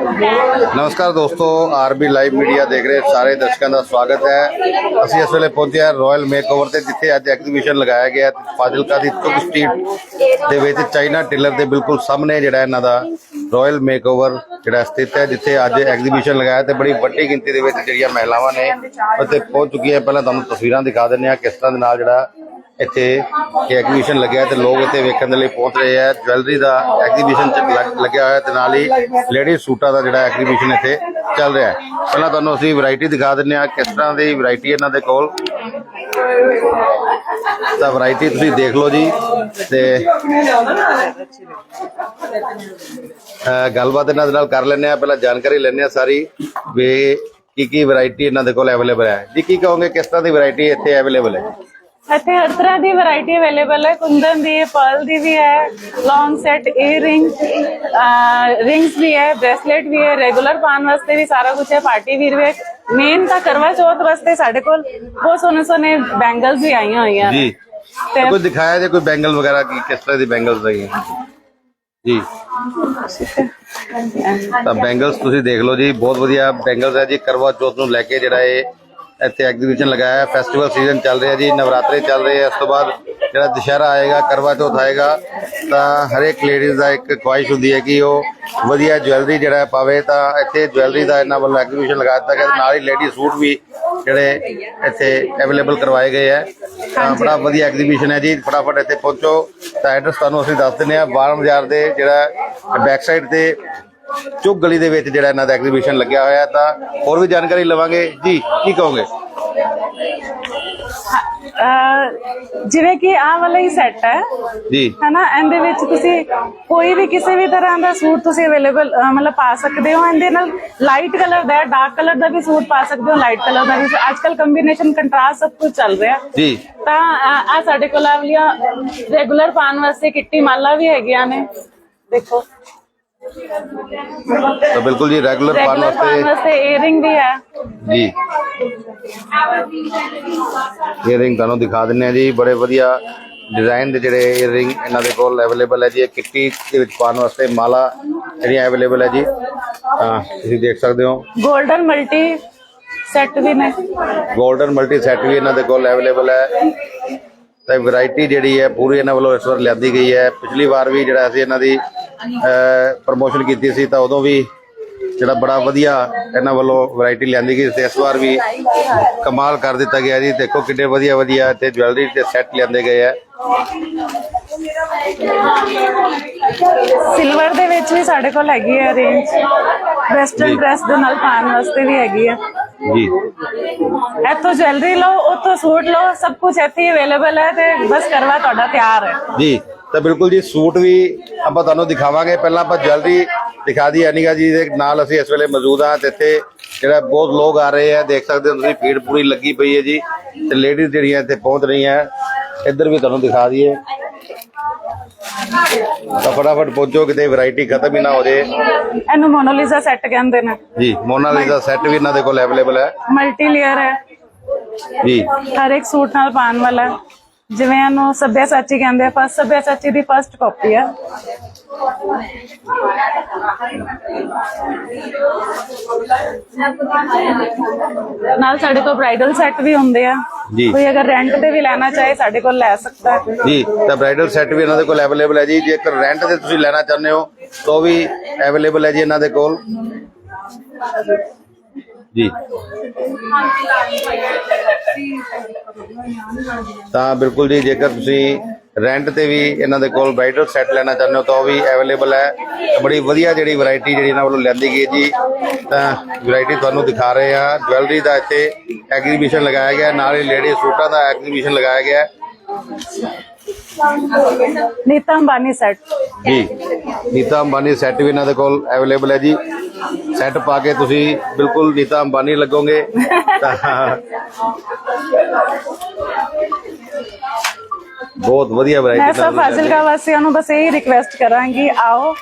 ਨਮਸਕਾਰ ਦੋਸਤੋ, RB live media ਦੇਖ ਰਹੇ ਸਾਰੇ ਦਰਸ਼ਕਾਂ ਦਾ ਸਵਾਗਤ ਹੈ। ਅਸੀਂ ਇਸ ਵੇਲੇ ਪਹੁੰਚੇ ਹਾਂ ਰਾਇਲ ਮੇਕਓਵਰ ਤੇ, ਜਿੱਥੇ ਅੱਜ ਐਗਜ਼ੀਬਿਸ਼ਨ ਲਗਾਇਆ ਗਿਆ ਹੈ ਫਾਜ਼ਿਲਕਾ ਦੀ ਚੁੱਕ ਸਟਰੀਟ ਦੇ ਵਿੱਚ। ਚਾਈਨਾ ਟਿਲਰ ਦੇ ਬਿਲਕੁਲ ਸਾਹਮਣੇ ਜਿਹੜਾ ਇਹਨਾਂ ਦਾ ਰਾਇਲ ਮੇਕਓਵਰ ਜਿਹੜਾ ਸਥਿਤ ਹੈ, ਜਿੱਥੇ ਅੱਜ ਐਗਜ਼ੀਬਿਸ਼ਨ ਲਗਾਇਆ ਤੇ ਬੜੀ ਵੱਡੀ ਗਿਣਤੀ ਦੇ ਵਿੱਚ ਜਿਹੜੀਆਂ ਮਹਿਲਾਵਾਂ ਨੇ ਉੱਥੇ ਪਹੁੰਚ ਚੁੱਕੀਆਂ। ਪਹਿਲਾਂ ਤੁਹਾਨੂੰ ਤਸਵੀਰਾਂ ਦਿਖਾ ਦਿੰਦੇ ਹਾਂ ਕਿਸ ਤਰ੍ਹਾਂ ਦੇ ਨਾਲ ਜਿਹੜਾ ਇੱਥੇ ਐਗਜ਼ੀਬਿਸ਼ਨ ਲੱਗਿਆ ਤੇ ਲੋਕ ਇੱਥੇ ਵੇਖਣ ਦੇ ਲਈ ਪਹੁੰਚ ਰਹੇ ਆ। ਜਵੈਲਰੀ ਦਾ ਐਗਜ਼ੀਬਿਸ਼ਨ ਲੱਗਿਆ ਹੋਇਆ ਤੇ ਨਾਲ ਹੀ ਲੇਡੀ ਸੂਟਾਂ ਦਾ ਜਿਹੜਾ ਐਗਜ਼ੀਬਿਸ਼ਨ ਇੱਥੇ ਚੱਲ ਰਿਹਾ ਪਹਿਲਾਂ ਤੁਹਾਨੂੰ ਅਸੀਂ ਵੈਰਾਈਟੀ ਦਿਖਾ ਦਿੰਦੇ ਆ ਕਿਸ ਤਰ੍ਹਾਂ ਦੀ ਵੈਰਾਈਟੀ ਇਹਨਾਂ ਦੇ ਕੋਲ। ਤਾਂ ਵੈਰਾਈਟੀ ਤੁਸੀਂ ਦੇਖ ਲਓ ਜੀ ਤੇ ਗੱਲਬਾਤ ਇਹਨਾਂ ਦੇ ਨਾਲ ਕਰ ਲੈਣੇ ਆ ਪਹਿਲਾਂ ਜਾਣਕਾਰੀ ਲੈਣੇ ਆ ਸਾਰੀ ਵੀ ਕੀ ਕੀ ਵੈਰਾਈਟੀ ਇਹਨਾਂ ਦੇ ਕੋਲ ਅਵੇਲੇਬਲ ਹੈ। ਜੀ, ਕੀ ਕਹੋਗੇ ਕਿਸ ਤਰ੍ਹਾਂ ਦੀ ਵੈਰਾਈਟੀ ਇੱਥੇ ਅਵੇਲੇਬਲ ਹੈ? ਇੱਥੇ ਹਰ ਤਰ੍ਹਾਂ ਦੀ ਵੈਰਾਈਟੀ ਅਵੇਲੇਬਲ ਹੈ। ਕੁੰਦਨ ਦੀ ਪਰਲ ਦੀ ਵੀ ਹੈ ਲੌਂਗ ਸੈਟ ਈਅਰਿੰਗ ਰਿੰਗਸ ਵੀ ਹੈ ਬ੍ਰੇਸਲੇਟ ਵੀ ਹੈ ਰੈਗੂਲਰ ਪਾਉਣ ਵਾਸਤੇ ਵੀ ਸਾਰਾ ਕੁਝ ਹੈ। ਪਾਰਟੀ ਵੀਰ ਵੀ ਮੇਨ ਤਾਂ ਕਰਵਾ ਚੌਥ ਵਾਸਤੇ ਸਾਡੇ ਕੋਲ ਬਹੁਤ ਸੋਹਣੇ ਸੋਹਣੇ ਬੈਂਗਲਸ ਵੀ ਆਈਆਂ ਹੋਈਆਂ। ਜੀ। ਤੇ ਕੋਈ ਦਿਖਾਇਆ ਜੇ ਕੋਈ ਬੈਂਗਲ ਵਗੈਰਾ ਕੀ ਕਿਸ ਤਰ੍ਹਾਂ ਦੀ ਬੈਂਗਲਸ ਹੈਗੀ ਜੀ। ਤਾਂ ਬੈਂਗਲਸ ਤੁਸੀਂ ਦੇਖ ਲਓ ਜੀ ਬਹੁਤ ਵਧੀਆ ਬੈਂਗਲਸ ਹੈ ਜੀ। ਕਰਵਾ ਚੌਥ ਨੂੰ ਲੈ ਕੇ ਜਿਹੜਾ ਇਹ ਇੱਥੇ ਐਗਜ਼ੀਬਿਸ਼ਨ ਲਗਾਇਆ ਹੈ ਫੈਸਟੀਵਲ ਸੀਜ਼ਨ ਚੱਲ ਰਿਹਾ ਜੀ ਨਵਰਾਤਰੇ ਚੱਲ ਰਹੇ ਆ ਇਸ ਤੋਂ ਬਾਅਦ ਜਿਹੜਾ ਦੁਸ਼ਹਿਰਾ ਆਏਗਾ ਕਰਵਾ ਚੌਥ ਆਏਗਾ ਤਾਂ ਹਰੇਕ ਲੇਡੀਜ਼ ਦਾ ਇੱਕ ਖੁਆਇਸ਼ ਹੁੰਦੀ ਹੈ ਕਿ ਉਹ ਵਧੀਆ ਜਵੈਲਰੀ ਜਿਹੜਾ ਪਾਵੇ ਤਾਂ ਇੱਥੇ ਜਵੈਲਰੀ ਦਾ ਇਹਨਾਂ ਵੱਲੋਂ ਐਗਜ਼ੀਬਿਸ਼ਨ ਲਗਾ ਦਿੱਤਾ ਗਿਆ ਨਾਲ ਹੀ ਲੇਡੀ ਸੂਟ ਵੀ ਜਿਹੜੇ ਇੱਥੇ ਅਵੇਲੇਬਲ ਕਰਵਾਏ ਗਏ ਹੈ ਤਾਂ ਬੜਾ ਵਧੀਆ ਐਗਜ਼ੀਬਿਸ਼ਨ ਹੈ ਜੀ ਫਟਾਫਟ ਇੱਥੇ ਪਹੁੰਚੋ ਤਾਂ ਐਡਰੈਸ ਤੁਹਾਨੂੰ ਅਸੀਂ ਦੱਸ ਦਿੰਦੇ ਹਾਂ ਬਾਰਨ ਬਾਜ਼ਾਰ ਦੇ ਜਿਹੜਾ ਬੈਕ ਸਾਈਡ ਤੇ ਚੁੱਕ ਗਲੀ ਦੇ ਵਿੱਚ ਜਿਹੜਾ ਇਹਨਾਂ ਦਾ ਐਗਜ਼ੀਬਿਸ਼ਨ ਲੱਗਿਆ ਹੋਇਆ ਤਾਂ ਹੋਰ ਵੀ ਜਾਣਕਾਰੀ ਲਵਾਂਗੇ। ਜੀ ਕੀ ਕਹੋਗੇ? ਜਿਵੇਂ ਕਿ ਆਹ ਵਾਲਾ ਹੀ ਸੈੱਟ ਹੈ। ਜੀ। ਹਨਾ ਇਹਦੇ ਵਿੱਚ ਤੁਸੀਂ ਕੋਈ ਵੀ ਕਿਸੇ ਵੀ ਤਰ੍ਹਾਂ ਦਾ ਸੂਟ ਤੁਸੀਂ ਅਵੇਲੇਬਲ ਮਤਲਬ ਪਾ ਸਕਦੇ ਹੋ। ਇਹਦੇ ਨਾਲ ਲਾਈਟ ਕਲਰ ਦਾ ਡਾਰਕ ਕਲਰ ਦਾ ਵੀ ਸੂਟ ਪਾ ਸਕਦੇ ਹੋ ਲਾਈਟ ਕਲਰ ਦਾ ਵੀ। ਅੱਜ ਕੱਲ ਕੰਬੀਨੇਸ਼ਨ ਕੰਟਰਾਸਟ ਸਭ ਕੁਝ ਚੱਲ ਰਿਹਾ। ਜੀ। ਤਾਂ ਆ ਸਾਡੇ ਕੋਲ ਆ ਵਾਲੀਆਂ ਰੈਗੂਲਰ ਪਾਉਣ ਵਾਸਤੇ ਕਿੱਟੀ ਮਾਲਾ ਵੀ ਹੈਗੀਆਂ ਨੇ। ਦੇਖੋ। ਤਾਂ ਬਿਲਕੁਲ ਜੀ ਰੈਗੂਲਰ ਪਾਉਣ ਵਾਸਤੇ ਵਾਸਤੇ ਏਅਰਿੰਗ ਵੀ ਹੈ। ਜੀ। ਈਅਰਿੰਗ ਤੁਹਾਨੂੰ ਦਿਖਾ ਦਿੰਨੇ ਆ ਜੀ ਬੜੇ ਵਧੀਆ ਡਿਜ਼ਾਈਨ ਦੇ ਜਿਹੜੇ ਈਅਰਿੰਗ ਇਹਨਾਂ ਦੇ ਕੋਲ ਅਵੇਲੇਬਲ ਹੈ ਜੀ। ਇਹ ਕਿੱਟੀ ਦੇ ਵਿੱਚ ਪਾਉਣ ਵਾਸਤੇ ਮਾਲਾ ਜਿਹੜੀਆਂ ਅਵੇਲੇਬਲ ਹੈ ਜੀ। ਤਾਂ ਤੁਸੀਂ ਦੇਖ ਸਕਦੇ ਹੋ। 골ਡਨ ਮਲਟੀ ਸੈੱਟ ਵੀ ਨੇ। 골ਡਨ ਮਲਟੀ ਸੈੱਟ ਵੀ ਇਹਨਾਂ ਦੇ ਕੋਲ ਅਵੇਲੇਬਲ ਹੈ। ਤੇ ਵੈਰਾਈਟੀ ਜਿਹੜੀ ਹੈ ਪੂਰੀ ਇਹਨਾਂ ਵੱਲੋਂ ਇਸ ਵਾਰ ਲਿਆਂਦੀ ਗਈ ਹੈ। ਪਿਛਲੀ ਵਾਰ ਵੀ ਜਿਹੜਾ ਅਸੀਂ ਇਹਨਾਂ ਦੀ ਪ੍ਰਮੋਸ਼ਨ ਕੀਤੀ ਸੀ ਤਾਂ ਉਦੋਂ ਵੀ ਜਿਹੜਾ ਬੜਾ ਵਧੀਆ ਇਹਨਾਂ ਵੱਲੋਂ ਵੈਰਾਈਟੀ ਲਿਆਂਦੀ ਗਈ ਤੇ ਇਸ ਵਾਰ ਵੀ ਕਮਾਲ ਕਰ ਦਿੱਤਾ ਗਿਆ ਜੀ। ਦੇਖੋ ਕਿੰਨੇ ਵਧੀਆ ਵਧੀਆ ਤੇ ਜਵੈਲਰੀ ਤੇ ਸੈੱਟ ਲਿਆਂਦੇ ਗਏ ਹੈ ਸਿਲਵਰ ਦੇ ਵਿੱਚ ਵੀ ਸਾਡੇ ਕੋਲ ਹੈਗੀ ਹੈ ਰੇਂਜ ਵੈਸਟਰਨ। ਡਰੈਸ ਦੇ ਨਾਲ ਪਾਉਣ ਵਾਸਤੇ ਵੀ ਹੈਗੀ ਹੈ ਜੀ। ਇੱਥੋਂ ਜਵੈਲਰੀ ਲਓ ਉੱਥੋਂ ਸੂਟ ਲਓ ਸਭ ਕੁਝ ਇੱਥੇ ਅਵੇਲੇਬਲ ਹੈ ਤੇ ਬਸ ਕਰਵਾ ਤੁਹਾਡਾ ਤਿਆਰ ਹੈ। ਜੀ। ਤਾਂ ਬਿਲਕੁਲ ਜੀ ਸੂਟ ਵੀ ਆਪਾਂ ਤੁਹਾਨੂੰ ਦਿਖਾਵਾਂਗੇ। ਪਹਿਲਾਂ ਆਪਾਂ ਜਵੈਲਰੀ ਦਿਖਾ ਦੀ ਅਨਿਕਾ ਜੀ ਦੇ ਨਾਲ ਅਸੀਂ ਇਸ ਵੇਲੇ ਮੌਜੂਦ ਹਾਂ ਤੇ ਇੱਥੇ ਜਿਹੜਾ ਬਹੁਤ ਲੋਕ ਆ ਰਹੇ ਆ ਦੇਖ ਸਕਦੇ ਹੋ ਤੁਸੀਂ ਭੀੜ ਪੂਰੀ ਲੱਗੀ ਪਈ ਹੈ ਜੀ। ਤੇ ਲੇਡੀਜ਼ ਜਿਹੜੀਆਂ ਇੱਥੇ ਪਹੁੰਚ ਰਹੀਆਂ ਇੱਧਰ ਵੀ ਤੁਹਾਨੂੰ ਦਿਖਾ ਦਈਏ। ਤਾਂ ਫਟਾਫਟ ਪਹੁੰਚੋ ਕਿਤੇ ਵੈਰਾਈਟੀ ਖਤਮ ਹੀ ਨਾ ਹੋ ਜੇ। ਇਹਨੂੰ ਮੋਨੋਲਿਜ਼ਾ ਸੈੱਟ ਕਹਿੰਦੇ ਨੇ। ਜੀ ਮੋਨਾਲੀਜ਼ਾ ਸੈੱਟ ਵੀ ਇਹਨਾਂ ਦੇ ਕੋਲ ਅਵੇਲੇਬਲ ਹੈ। ਮਲਟੀ ਲੇਅਰ ਹੈ। ਜੀ। ਹਰ ਇੱਕ ਸੂਟ ਨਾਲ ਪਾਉਣ ਵਾਲਾ ਹੈ। ਜਿਵੇਂ ਇਹਨੂੰ ਸੱਭਿਆਚਾਚੀ ਕਹਿੰਦੇ ਆ ਫਸਟ ਸੱਭਿਆਚਾਚੀ ਦੀ ਫਸਟ ਕਾਪੀ ਹੈ ਨਾਲ ਸਾਡੇ ਕੋਲ ਬ੍ਰਾਈਡਲ ਸੈੱਟ ਵੀ ਹੁੰਦੇ ਆ। ਜੀ। ਕੋਈ ਅਗਰ ਰੈਂਟ ਤੇ ਵੀ ਲੈਣਾ ਚਾਹੇ ਸਾਡੇ ਕੋਲ ਲੈ ਸਕਦਾ ਹੈ। ਜੀ ਤਾਂ ਬ੍ਰਾਈਡਲ ਸੈੱਟ ਵੀ ਇਹਨਾਂ ਦੇ ਕੋਲ ਅਵੇਲੇਬਲ ਹੈ ਜੀ। ਜੇਕਰ ਰੈਂਟ ਤੇ ਤੁਸੀਂ ਲੈਣਾ ਚਾਹੁੰਦੇ ਹੋ ਤਾਂ ਵੀ ਅਵੇਲੇਬਲ ਹੈ ਜੀ ਇਹਨਾਂ ਦੇ ਕੋਲ। ਜੀ। ਤਾਂ ਬਿਲਕੁਲ ਜੀ ਜੇਕਰ ਤੁਸੀਂ ਰੈਂਟ ਤੇ ਵੀ ਇਹਨਾਂ ਦੇ ਕੋਲ ਬ੍ਰਾਈਡਲ ਸੈੱਟ ਲੈਣਾ ਚਾਹੁੰਦੇ ਹੋ ਤਾਂ ਉਹ ਵੀ ਅਵੇਲੇਬਲ ਹੈ। ਬੜੀ ਵਧੀਆ ਜਿਹੜੀ ਵੈਰਾਈਟੀ ਜਿਹੜੀ ਇਹਨਾਂ ਵੱਲੋਂ ਲਿਆਂਦੀ ਗਈ ਜੀ। ਤਾਂ ਵੈਰਾਈਟੀ ਤੁਹਾਨੂੰ ਦਿਖਾ ਰਹੇ ਆ ਜਵੈਲਰੀ ਦਾ ਇੱਥੇ ਐਗਜ਼ੀਬਿਸ਼ਨ ਲਗਾਇਆ ਗਿਆ ਨਾਲ ਹੀ ਲੇਡੀ ਸੂਟਾਂ ਦਾ ਐਗਜ਼ੀਬਿਸ਼ਨ ਲਗਾਇਆ ਗਿਆ। ਨੀਤਾ ਅੰਬਾਨੀ ਸੈੱਟ ਜੀ। ਨੀਤਾ ਅੰਬਾਨੀ ਸੈੱਟ ਵੀ ਇਹਨਾਂ ਦੇ ਕੋਲ ਅਵੇਲੇਬਲ ਹੈ ਜੀ। ਸੈੱਟ ਪਾ ਕੇ ਤੁਸੀਂ ਬਿਲਕੁਲ ਨੀਤਾ ਅੰਬਾਨੀ ਲੱਗੋਗੇ ਬਹੁਤ ਵਧੀਆ ਮੈਂ ਵੈਰਾਈਟੀ ਸਭ ਫਾਜ਼ਿਲਕਾ ਵਾਸੀਆਂ ਨੂੰ ਬਸ ਇਹੀ ਰਿਕਵੈਸਟ ਕਰਾਂਗੀ ਆਓ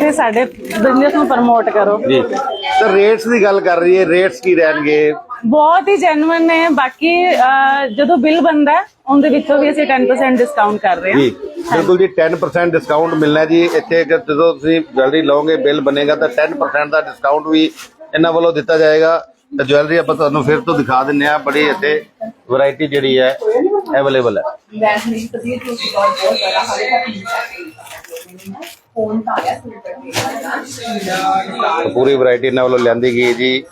ਤੇ ਸਾਡੇ ਬਿਜ਼ਨਸ ਨੂੰ ਪ੍ਰਮੋਟ ਕਰੋ। ਜੀ। ਤਾਂ ਰੇਟਸ ਦੀ ਗੱਲ ਕਰ ਰਹੀ ਹੈ ਰੇਟਸ ਕੀ ਰਹਿਣਗੇ? ਬਹੁਤ ਹੀ ਜੈਨੂਇਨ ਨੇ। ਬਾਕੀ ਅਹ, ਜਦੋਂ ਬਿੱਲ ਬੰਦਾ ਉਹਦੇ ਵਿੱਚੋਂ ਵੀ ਅਸੀਂ 10% ਡਿਸਕਾਊਂਟ ਕਰ ਰਹੇ ਹਾਂ। ਜੀ ਬਿਲਕੁਲ ਜੀ 10% ਡਿਸਕਾਊਂਟ ਮਿਲਣਾ ਹੈ ਜੀ। ਇੱਥੇ ਅਗਰ ਜਦੋਂ ਤੁਸੀਂ ਜਵੈਲਰੀ ਲਓਗੇ ਬਿੱਲ ਬਣੇਗਾ ਤਾਂ 10% ਦਾ ਡਿਸਕਾਊਂਟ ਵੀ ਇਹਨਾਂ ਵੱਲੋਂ ਦਿੱਤਾ ਜਾਏਗਾ। ਤੇ ਜਵੈਲਰੀ ਆਪਾਂ ਤੁਹਾਨੂੰ ਫਿਰ ਤੋਂ ਦਿਖਾ ਦਿੰਨੇ ਆ ਬੜੀ ਇੱਥੇ ਵੈਰਾਈਟੀ ਜਿਹੜੀ ਹੈ ਅਵੇਲੇਬਲ ਹੈ। ਪੂਰੀ ਵੈਰਾਈਟੀ ਇਹਨਾਂ ਵੱਲੋਂ ਲਿਆਂਦੀ ਗਈ ਜੀ।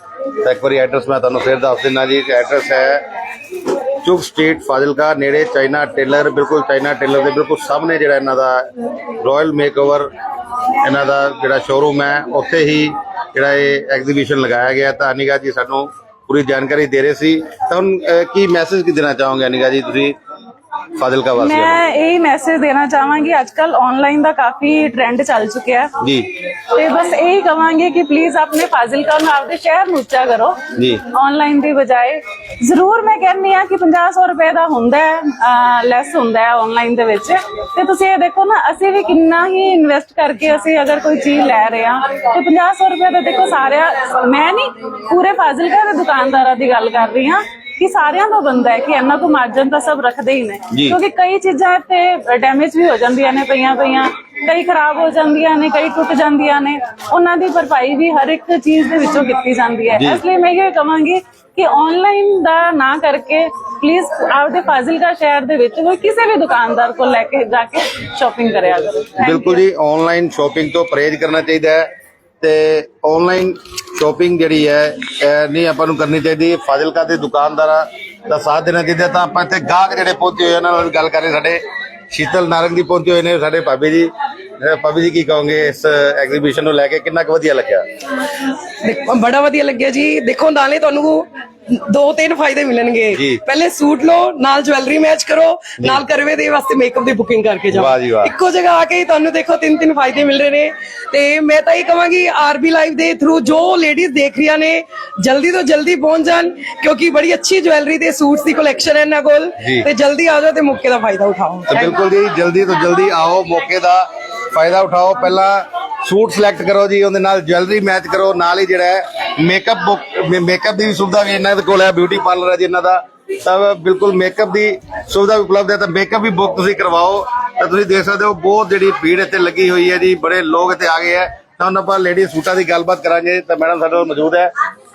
ਤਾਂ ਇੱਕ ਵਾਰੀ ਐਡਰੈਸ ਮੈਂ ਤੁਹਾਨੂੰ ਫਿਰ ਦੱਸ ਦਿੰਦਾ ਜੀ ਐਡਰੈਸ ਹੈ ਚੁਕ ਸਟਰੀਟ ਫਾਜ਼ਿਲਕਾ, ਨੇੜੇ ਚਾਈਨਾ ਟੇਲਰ, ਬਿਲਕੁਲ ਚਾਈਨਾ ਟੇਲਰ ਦੇ ਬਿਲਕੁਲ ਸਾਹਮਣੇ ਜਿਹੜਾ ਇਹਨਾਂ ਦਾ ਰਾਇਲ ਮੇਕਓਵਰ ਇਹਨਾਂ ਦਾ ਜਿਹੜਾ ਸ਼ੋਰੂਮ ਹੈ, ਉੱਥੇ ਹੀ ਜਿਹੜਾ ਇਹ ਐਗਜ਼ੀਬਿਸ਼ਨ ਲਗਾਇਆ ਗਿਆ। ਤਾਂ ਅਨਿਕਾ ਜੀ ਸਾਨੂੰ ਪੂਰੀ ਜਾਣਕਾਰੀ ਦੇ ਰਹੇ ਸੀ। ਤਾਂ ਹੁਣ ਕੀ ਮੈਸੇਜ ਕੀ ਦੇਣਾ ਚਾਹੋਗੇ ਅਨਿਕਾ ਜੀ ਤੁਸੀਂ? ਫਾਜ਼ਿਲਕਾ ਵਾਸੀਆਂ ਨੂੰ ਮੈਂ ਇਹ ਮੈਸੇਜ ਦੇਣਾ ਚਾਹਾਂਗੀ ਅੱਜ ਕੱਲ ਆਨਲਾਈਨ ਦਾ ਕਾਫੀ ਟ੍ਰੈਂਡ ਚੱਲ ਚੁੱਕਿਆ ਹੈ। ਜੀ। ਤੇ ਬਸ ਇਹੀ ਕਵਾਂਗੇ ਕਿ ਪਲੀਜ਼ ਆਪਣੇ ਫਾਜ਼ਿਲਕਾ ਨੂੰ ਆਪਦੇ ਸ਼ਹਿਰ ਨੂੰ ਉੱਚਾ ਕਰੋ। ਜੀ। ਆਨਲਾਈਨ ਦੀ ਬਜਾਏ ਜ਼ਰੂਰ ਮੈਂ ਕਹਿੰਨੀ ਆ ਕਿ 50 ਰੁਪਏ ਦਾ ਹੁੰਦਾ ਹੈ ਲੈਸ ਹੁੰਦਾ ਹੈ ਆਨਲਾਈਨ ਦੇ ਵਿੱਚ। ਤੇ ਤੁਸੀਂ ਇਹ ਦੇਖੋ ਨਾ ਅਸੀਂ ਵੀ ਕਿੰਨਾ ਹੀ ਇਨਵੈਸਟ ਕਰਕੇ ਅਸੀਂ ਅਗਰ ਕੋਈ ਚੀਜ਼ ਲੈ ਰਹੇ ਹਾਂ ਤੇ 50 ਰੁਪਏ ਦਾ ਦੇਖੋ ਸਾਰਿਆਂ ਮੈਂ ਨਹੀਂ ਪੂਰੇ ਫਾਜ਼ਿਲਕਾ ਦੇ ਦੁਕਾਨਦਾਰਾਂ ਦੀ ਗੱਲ ਕਰ ਰਹੀ ਹਾਂ। ਕਿ ਸਾਰਿਆਂ ਦਾ ਬੰਦਾ ਹੈ ਕਿ ਇਹਨਾਂ ਕੋ ਮਾਰਜਨ ਤਾਂ ਸਭ ਰੱਖਦੇ ਹੀ ਨੇ ਜੀ। ਕਿਉਂਕਿ ਕਈ ਚੀਜ਼ਾਂ ਇੱਥੇ ਡੈਮੇਜ ਵੀ ਹੋ ਜਾਂਦੀਆਂ ਨੇ ਪਈਆਂ ਪਈਆਂ ਕਈ ਖਰਾਬ ਹੋ ਜਾਂਦੀਆਂ ਨੇ ਕਈ ਟੁੱਟ ਜਾਂਦੀਆਂ ਨੇ ਉਹਨਾਂ ਦੀ ਭਰਪਾਈ ਵੀ ਹਰ ਇੱਕ ਚੀਜ਼ ਦੇ ਵਿੱਚੋਂ ਕੀਤੀ ਜਾਂਦੀ ਹੈ ਜੀ। ਇਸ ਲਈ ਮੈਂ ਇਹ ਕਹਾਂਗੀ ਕਿ ਆਨਲਾਈਨ ਦਾ ਨਾ ਕਰਕੇ ਪਲੀਜ਼ ਆਪਦੇ ਫਾਜ਼ਿਲਕਾ ਸ਼ਹਿਰ ਦੇ ਵਿੱਚ ਕੋਈ ਕਿਸੇ ਵੀ ਦੁਕਾਨਦਾਰ ਕੋਲ ਲੈ ਕੇ ਜਾ ਕੇ ਸ਼ਾਪਿੰਗ ਕਰਿਆ ਕਰੋ Thank you. ਬਿਲਕੁਲ ਜੀ ਆਨਲਾਈਨ ਸ਼ਾਪਿੰਗ ਤੋਂ ਪਰਹੇਜ਼ ਕਰਨਾ ਚਾਹੀਦਾ ਹੈ ਤੇ ਆਨਲਾਈਨ ਸ਼ਾਪਿੰਗ ਜਿਹੜੀ ਹੈ, ਇਹ ਨਹੀਂ ਆਪਾਂ ਨੂੰ ਕਰਨੀ ਚਾਹੀਦੀ। ਫਾਜ਼ਿਲਕਾ ਦੇ ਦੁਕਾਨਦਾਰਾਂ ਦਾ ਸਾਥ ਦੇਣਾ ਚਾਹੀਦਾ ਤਾਂ ਆਪਾਂ ਇੱਥੇ ਗਾਹਕ ਜਿਹੜੇ ਪਹੁੰਚੇ ਹੋਏ ਉਹਨਾਂ ਨਾਲ ਗੱਲ ਕਰ ਰਹੇ ਸਾਡੇ ਸ਼ੀਤਲ ਨਾਰੰਗ ਜੀ ਪਹੁੰਚੇ ਹੋਏ ਨੇ, ਸਾਡੇ ਭਾਬੀ ਜੀ। ਭਾਬੀ ਜੀ ਕੀ ਕਹੋਗੇ ਇਸ ਐਗਜ਼ੀਬਿਸ਼ਨ ਨੂੰ ਲੈ ਕੇ? ਕਿੰਨਾ ਕੁ ਵਧੀਆ ਲੱਗਿਆ? ਦੇਖੋ ਬੜਾ ਵਧੀਆ ਲੱਗਿਆ ਜੀ। ਦੇਖੋ ਨਾਲੇ ਤੁਹਾਨੂੰ ਦੋ ਤਿੰਨ ਫਾਇਦੇ ਮਿਲਣਗੇ। ਪਹਿਲੇ ਸੂਟ ਲਓ ਨਾਲ ਜਵੈਲਰੀ ਮੈਚ ਕਰੋ ਨਾਲ ਕਰਵੇ ਦੇ ਵਾਸਤੇ ਮੇਕਅਪ ਦੀ ਬੁਕਿੰਗ ਕਰਕੇ ਜਾਓ। ਇੱਕੋ ਜਗ੍ਹਾ ਆ ਕੇ ਤੁਹਾਨੂੰ ਦੇਖੋ ਤਿੰਨ ਤਿੰਨ ਫਾਇਦੇ ਮਿਲ ਰਹੇ ਨੇ। ਤੇ ਮੈਂ ਤਾਂ ਇਹ ਕਹਾਂਗੀ ਆਰਬੀ ਲਾਈਵ ਦੇ ਥਰੂ ਜੋ ਲੇਡੀਜ਼ ਦੇਖ ਰਹੀਆਂ ਨੇ ਜਲਦੀ ਤੋਂ ਜਲਦੀ ਪਹੁੰਚ ਜਾਣ ਕਿਉਂਕਿ ਬੜੀ ਅੱਛੀ ਜਵੈਲਰੀ ਤੇ ਸੂਟਸ ਦੀ ਕਲੈਕਸ਼ਨ ਹੈ ਇਹਨਾਂ ਕੋਲ। ਤੇ ਜਲਦੀ ਆ ਜਾਓ ਤੇ ਮੌਕੇ ਦਾ ਫਾਇਦਾ ਉਠਾਓ। ਬਿਲਕੁਲ ਜੀ ਜਲਦੀ ਤੋਂ ਜਲਦੀ ਆਓ ਮੌਕੇ ਦਾ ਫਾਇਦਾ ਉਠਾਓ। ਪਹਿਲਾਂ ਸੂਟ ਸਿਲੈਕਟ ਕਰੋ ਜੀ, ਉਹਦੇ ਨਾਲ ਜਵੈਲਰੀ ਮੈਚ ਕਰੋ। ਨਾਲ ਹੀ ਜਿਹੜਾ ਹੈ ਮੇਕਅਪ ਮੇਕਅਪ ਦੀ ਵੀ ਸੁਵਿਧਾ ਵੀ ਇਹਨਾਂ ਦੇ ਕੋਲ ਹੈ ਬਿਊਟੀ ਪਾਰਲਰ ਹੈ ਜੀ ਇਹਨਾਂ ਦਾ। ਤਾਂ ਬਿਲਕੁਲ ਮੇਕਅਪ ਦੀ ਸੁਵਿਧਾ ਵੀ ਉਪਲਬਧ ਹੈ, ਤਾਂ ਮੇਕਅਪ ਵੀ ਬੁੱਕ ਤੁਸੀਂ ਕਰਵਾਓ। ਤਾਂ ਤੁਸੀਂ ਦੇਖ ਸਕਦੇ ਹੋ, ਬਹੁਤ ਜਿਹੜੀ ਭੀੜ ਇੱਥੇ ਲੱਗੀ ਹੋਈ ਹੈ ਜੀ, ਬੜੇ ਲੋਕ ਇੱਥੇ ਆ ਗਏ ਹੈ। ਤਾਂ ਹੁਣ ਆਪਾਂ ਲੇਡੀ ਸੂਟਾਂ ਦੀ ਗੱਲਬਾਤ ਕਰਾਂਗੇ, ਤਾਂ ਮੈਡਮ ਸਾਡੇ ਨਾਲ ਮੌਜੂਦ ਹੈ।